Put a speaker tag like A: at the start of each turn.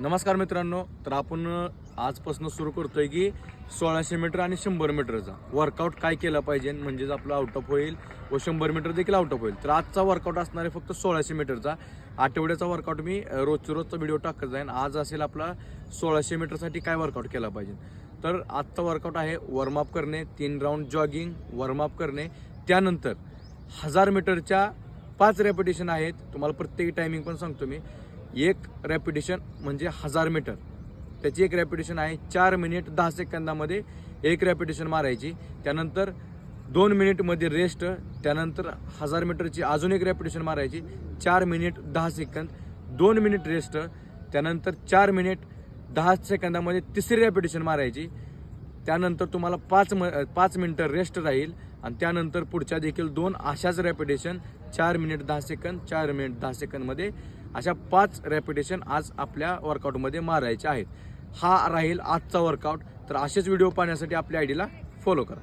A: नमस्कार मित्रांनो तर आपण आजपासून सुरू करतोय की सोळाशे मीटर आणि शंभर मीटरचा. वर्कआउट काय केलं पाहिजे म्हणजेच आपलं आउट ऑफ होईल व शंभर मीटर देखील आउट ऑफ होईल. तर आजचा वर्कआउट असणार आहे फक्त सोळाशे मीटरचा. आठवड्याचा वर्कआउट मी रोजच्या रोजचं रोजचा व्हिडिओ टाकत जाईन. आज असेल आपला सोळाशे मीटरसाठी काय वर्कआउट केला पाहिजे. तर आजचा वर्कआउट आहे वॉर्मअप करणे तीन राऊंड जॉगिंग वॉर्मअप करणे. त्यानंतर हजार मीटरच्या पाच रेपिटेशन आहेत. तुम्हाला प्रत्येक टायमिंग पण सांगतो मी. एक रॅपिटेशन म्हणजे हजार मीटर त्याची एक रॅपिटेशन आहे चार मिनिट दहा सेकंदामध्ये एक रॅपिटेशन मारायची. त्यानंतर दोन मिनिटमध्ये रेस्ट त्यानंतर हजार मीटरची अजून एक रॅपिटेशन मारायची. चार मिनिट दहा सेकंद दोन मिनिट रेस्ट त्यानंतर चार मिनिट दहा सेकंदामध्ये तिसरी रॅपिटेशन मारायची. त्यानंतर तुम्हाला पाच म पाच मिनटं रेस्ट राहील आणि त्यानंतर पुढच्या देखील दोन अशाच रॅपिटेशन चार मिनिट दहा सेकंद चार मिनिट दहा सेकंदमध्ये अशा पाच रॅपिटेशन आज आपल्या वर्कआउटमध्ये मारायचे आहेत. हा राहील आजचा वर्कआउट तर असेच व्हिडिओ पाहण्यासाठी आपल्या आयडीला फॉलो करा.